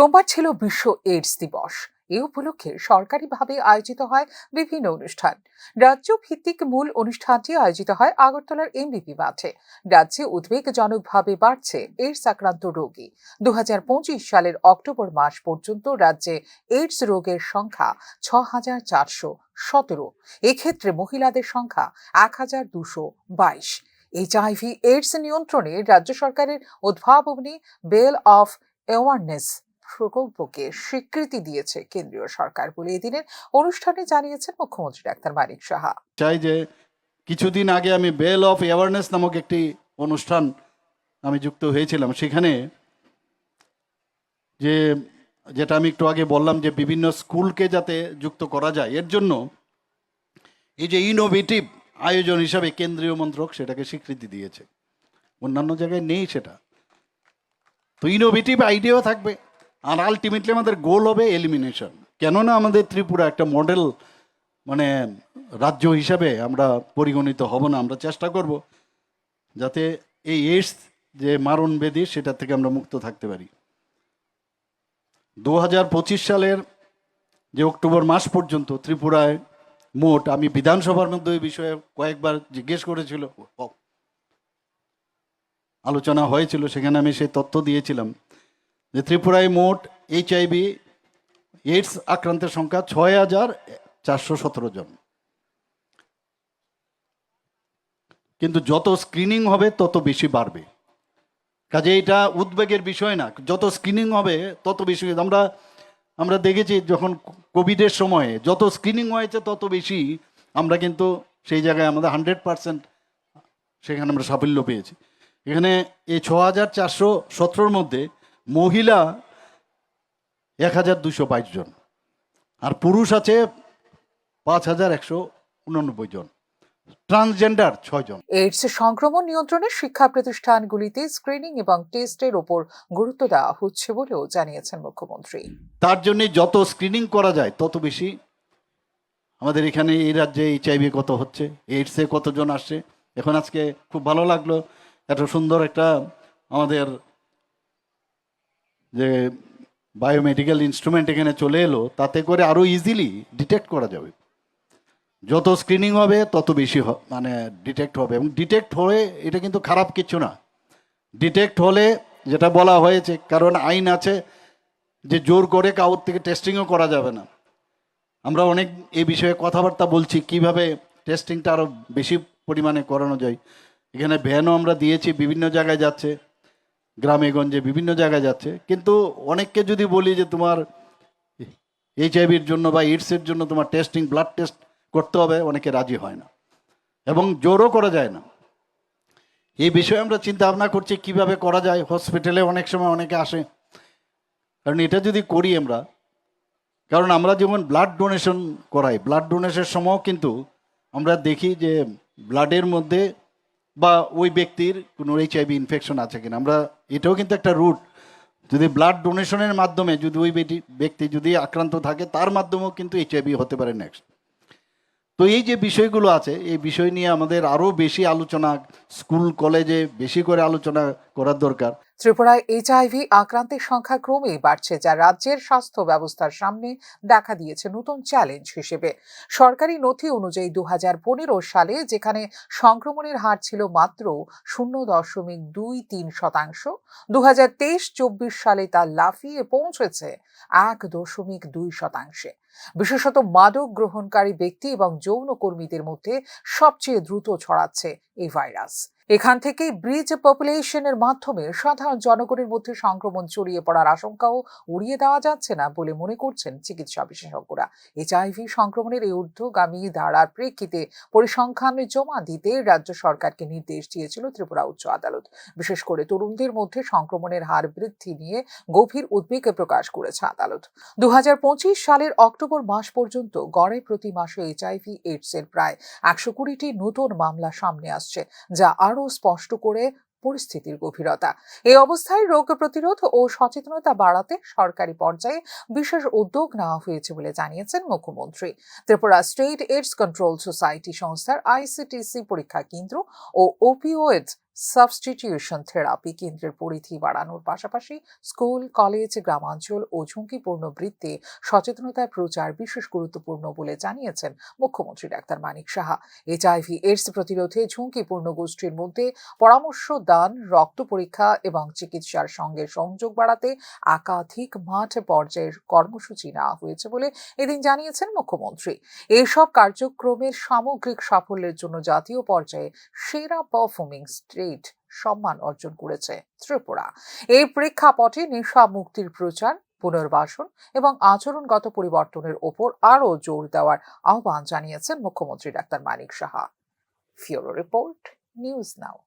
সোমবার ছিল বিশ্ব এইডস দিবস। এ উপলক্ষে সরকারিভাবে আয়োজিত হয় বিভিন্ন অনুষ্ঠান। রাজ্য ভিত্তিক মূল অনুষ্ঠানটি আয়োজিত হয় আগরতলার এমবিপি মাঠে। রাজ্যে উদ্বেগজনকভাবে বাড়ছে এইডস আক্রান্ত রোগী। দু হাজার পঁচিশ সালের অক্টোবর মাস পর্যন্ত রাজ্যে এইডস রোগের সংখ্যা ছ হাজার চারশো সতেরো। এক্ষেত্রে মহিলাদের সংখ্যা এক হাজার দুশো বাইশ। এইচআইভি এইডস নিয়ন্ত্রণে রাজ্য সরকারের উদ্ভাবনী বেল অফ অ্যাওয়ারনেস প্রকল্পকে স্বীকৃতি দিয়েছে কেন্দ্রীয় সরকার বলে এদিনের অনুষ্ঠানে জানিয়েছেন মুখ্যমন্ত্রী ডাক্তার মানিক সাহা। চাই যে কিছুদিন আগে আমি বেল অফ অ্যাওয়ারনেস নামক একটি অনুষ্ঠান আমি যুক্ত হয়েছিলাম। সেখানে যে, যেটা আমি একটু আগে বললাম যে বিভিন্ন স্কুলকে যাতে যুক্ত করা যায়, এর জন্য এই যে ইনোভেটিভ আয়োজন হিসাবে কেন্দ্রীয় মন্ত্রক সেটাকে স্বীকৃতি দিয়েছে। অন্যান্য জায়গায় নেই সেটা। তো ইনোভেটিভ আইডিয়াও থাকবে। আর আলটিমেটলি আমাদের গোল হবে এলিমিনেশন কেননা আমাদের ত্রিপুরা একটা মডেল মানে রাজ্য হিসাবে আমরা পরিগণিত হব না, আমরা চেষ্টা করব যাতে এই এইডস যে মারণ বেদি সেটা থেকে আমরা মুক্ত থাকতে পারি। দু হাজার পঁচিশ সালের যে অক্টোবর মাস পর্যন্ত ত্রিপুরায় মোট, আমি বিধানসভার মধ্যে এই বিষয়ে কয়েকবার জিজ্ঞেস করেছিল, আলোচনা হয়েছিল, সেখানে আমি সেই তথ্য দিয়েছিলাম। যে ত্রিপুরায় মোট এইচআইভি এইডস আক্রান্তের সংখ্যা ছয় হাজার চারশো সতেরো জন। কিন্তু যত স্ক্রিনিং হবে, তত বেশি বাড়বে। কাজে এটা উদ্বেগের বিষয় না, যত স্ক্রিনিং হবে, তত বেশি আমরা আমরা দেখেছি যখন কোভিডের সময়ে যত স্ক্রিনিং হয়েছে, তত বেশি আমরা কিন্তু সেই জায়গায় আমাদের হান্ড্রেড পার্সেন্ট সেখানে আমরা সাফল্য পেয়েছি। এখানে এই ছ হাজার চারশো সতেরোর মধ্যে মহিলা এক হাজার দুশো বাইশ জন আর পুরুষ আছে পাঁচ হাজার একশো উননব্বই জন ট্রান্সজেন্ডার ছয় জন। এইডস সংক্রমণ নিয়ন্ত্রণে শিক্ষা প্রতিষ্ঠানগুলিতে স্ক্রিনিং এবং টেস্টের ওপর গুরুত্ব দেওয়া হচ্ছে বলেও জানিয়েছেন মুখ্যমন্ত্রী। তার জন্য যত স্ক্রিনিং করা যায় তত বেশি আমাদের এখানে এই রাজ্যে এইচআইভি কত হচ্ছে এইডসে কতজন আসছে। এখন আজকে খুব ভালো লাগল এত সুন্দর একটা আমাদের যে বায়োমেডিক্যাল ইনস্ট্রুমেন্ট এখানে চলে এলো, তাতে করে আরও ইজিলি ডিটেক্ট করা যাবে। যত স্ক্রিনিং হবে, তত বেশি মানে ডিটেক্ট হবে। এবং ডিটেক্ট হয়ে এটা কিন্তু খারাপ কিছু না। ডিটেক্ট হলে যেটা বলা হয়েছে, কারণ আইন আছে যে জোর করে কাউর থেকে টেস্টিংও করা যাবে না। আমরা অনেক এই বিষয়ে কথাবার্তা বলছি, কীভাবে টেস্টিংটা আরও বেশি পরিমাণে করানো যায়। এখানে ভ্যানও আমরা দিয়েছি, বিভিন্ন জায়গায় যাচ্ছে। গ্রামে, গঞ্জে বিভিন্ন জায়গায় যাচ্ছে। কিন্তু অনেককে যদি বলি যে তোমার এইচআইভির জন্য বা এইডসের জন্য তোমার টেস্টিং ব্লাড টেস্ট করতে হবে, অনেকে রাজি হয় না। এবং জোরও করা যায় না। এই বিষয়ে আমরা চিন্তা ভাবনা করছি কীভাবে করা যায়। হসপিটালে অনেক সময় অনেকে আসে। কারণ এটা যদি করি আমরা, কারণ আমরা যেমন ব্লাড ডোনেশন করাই ব্লাড ডোনেশনের সময়ও কিন্তু আমরা দেখি যে ব্লাডের মধ্যে বা ওই ব্যক্তির কোনো এইচআইভি ইনফেকশন আছে কিনা। আমরা এটাও কিন্তু একটা রুট যদি ব্লাড ডোনেশনের মাধ্যমে যদি ওই ব্যক্তি যদি আক্রান্ত থাকে, তার মাধ্যমেও কিন্তু এইচআইভি হতে পারে নেক্সট তো এই যে বিষয়গুলো আছে, এই বিষয় নিয়ে আমাদের আরও বেশি আলোচনা, স্কুল, কলেজে বেশি করে আলোচনা করার দরকার। ত্রিপুরায় এইচআইভি আক্রান্তের সংখ্যা ক্রমেই বাড়ছে, যা রাজ্যের স্বাস্থ্য ব্যবস্থার সামনে দেখা দিয়েছে নতুন চ্যালেঞ্জ হিসেবে। সরকারি নথি অনুযায়ী দু হাজার পনেরো সালে যেখানে সংক্রমণের হার ছিল মাত্র শূন্য দশমিক দুই তিন শতাংশ দু হাজার সালে তা লাফিয়ে পৌঁছেছে এক দশমিক দুই শতাংশে। বিশেষত মাদক গ্রহণকারী ব্যক্তি এবং যৌনকর্মীদের মধ্যে সবচেয়ে দ্রুত ছড়াচ্ছে এই ভাইরাস এখান থেকেই ব্রিজ পপুলেশনের মাধ্যমে সাধারণ জনগণের মধ্যে সংক্রমণ ছড়িয়ে পড়ার আশঙ্কাও উড়িয়ে দেওয়া যাচ্ছে না বলে মনে করছেন চিকিৎসা বিশেষজ্ঞরা। এইচআইভি সংক্রমণের এই ঊর্ধ্বগামী ধারার প্রেক্ষিতে পরিসংখ্যান জমা দিতে রাজ্য সরকারকে নির্দেশ দিয়েছিল ত্রিপুরা উচ্চ আদালত। বিশেষ করে তরুণদের মধ্যে সংক্রমণের হার বৃদ্ধি নিয়ে গভীর উদ্বেগ প্রকাশ করেছে আদালত। দু হাজার পঁচিশ সালের অক্টোবর মাস পর্যন্ত গড়ে প্রতি মাসে এইচআইভি এইডস এর প্রায় একশো কুড়িটি নতুন মামলা সামনে আসছে, যা আরও স্পষ্ট করে পরিস্থিতির গভীরতা। এই অবস্থায় রোগ প্রতিরোধ ও সচেতনতা বাড়াতে সরকারি পর্যায়ে বিশেষ উদ্যোগ নেওয়া হয়েছে বলে জানিয়েছেন মুখ্যমন্ত্রী। Tripura state AIDS control society সংস্থার আইসিটিসি পরীক্ষা কেন্দ্র ও ওপিওয়েড সাবস্টিটিউশন থেরাপি কেন্দ্রের পরিধি বাড়ানোর পাশাপাশি স্কুল কলেজ গ্রামাঞ্চল ও ঝুঁকিপূর্ণ বৃত্তে সচেতনতার প্রচার বিশেষ গুরুত্বপূর্ণ বলে জানিয়েছেন মুখ্যমন্ত্রী doctor Manik Saha. HIV AIDS প্রতিরোধে ঝুঁকিপূর্ণ গোষ্ঠীর মধ্যে পরামর্শ দান, রক্ত পরীক্ষা এবং চিকিৎসার সঙ্গে সংযোগ বাড়াতে একাধিক মাঠ পর্যায়ের কর্মসূচি নেওয়া হয়েছে বলে এদিন জানিয়েছেন মুখ্যমন্ত্রী। এসব কার্যক্রমের সামগ্রিক সাফল্যের জন্য জাতীয় পর্যায়ে সেরা পারফর্মিং স্টেট সম্মান অর্জন করেছে ত্রিপুরা। এই প্রেক্ষাপটে নেশা মুক্তির প্রচার, পুনর্বাসন এবং আচরণগত পরিবর্তনের ওপর আরও জোর দেওয়ার আহ্বান জানিয়েছেন মুখ্যমন্ত্রী ডাক্তার মানিক সাহা। ফিওরো রিপোর্ট, নিউজ নাও।